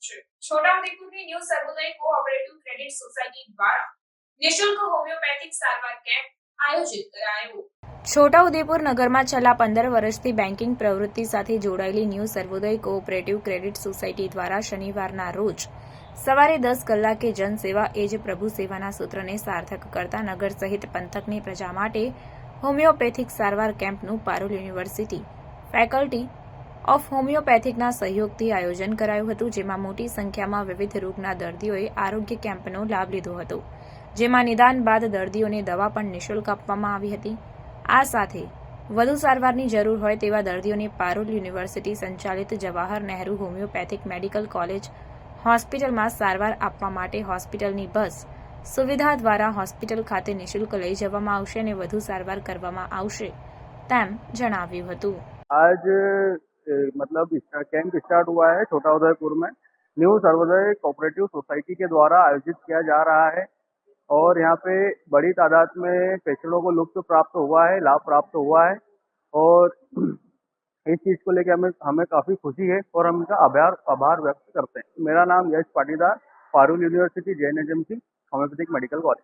છે. છોટાઉદેપુરની new Sarvodaya cooperative credit society દ્વારા નિઃશુલ્ક હોમિયોપેથિક સારવાર કેમ્પ આયોજિત કરાયો. છોટાઉદેપુર નગરમાં છેલ્લા પંદર વર્ષથી બેન્કિંગ પ્રવૃત્તિ સાથે જોડાયેલી new Sarvodaya cooperative credit society દ્વારા શનિવારના રોજ સવારે દસ કલાકે જનસેવા એ જ પ્રભુ સેવાના સૂત્રને સાર્થક કરતા નગર સહિત પંથકની પ્રજા માટે હોમિયોપેથિક સારવાર કેમ્પનું પારુલ યુનિવર્સિટી ફેકલ્ટી ઓફ હોમિયોપેથિકના સહયોગથી આયોજન કરાયું હતું, જેમાં મોટી સંખ્યામાં વિવિધ રોગના દર્દીઓએ આરોગ્ય કેમ્પનો લાભ લીધો હતો, જેમાં નિદાન બાદ દર્દીઓને દવા પણ નિઃશુલ્ક આપવામાં આવી હતી. આ સાથે વધુ સારવારની જરૂર હોય તેવા દર્દીઓને પારુલ યુનિવર્સિટી સંચાલિત Jawahar Nehru homeopathic medical college હોસ્પિટલમાં સારવાર આપવા માટે હોસ્પિટલની બસ સુવિધા દ્વારા હોસ્પિટલ ખાતે નિઃશુલ્ક લઈ જવામાં આવશે અને વધુ સારવાર કરવામાં આવશે, તેમ જણાવ્યું હતું. આજ मतलब कैंप स्टार्ट हुआ है छोटा उदयपुर में। न्यू सर्वोदय कोऑपरेटिव सोसाइटी के द्वारा आयोजित किया जा रहा है और यहाँ पे बड़ी तादाद में पेशेंटों को लुत्फ प्राप्त हुआ है, लाभ प्राप्त हुआ है और इस चीज़ को लेकर हमें हमें काफ़ी खुशी है और हम इनका आभार आभार व्यक्त करते हैं। मेरा नाम Yash Patidar, Parul university Jain agency homeopathic medical college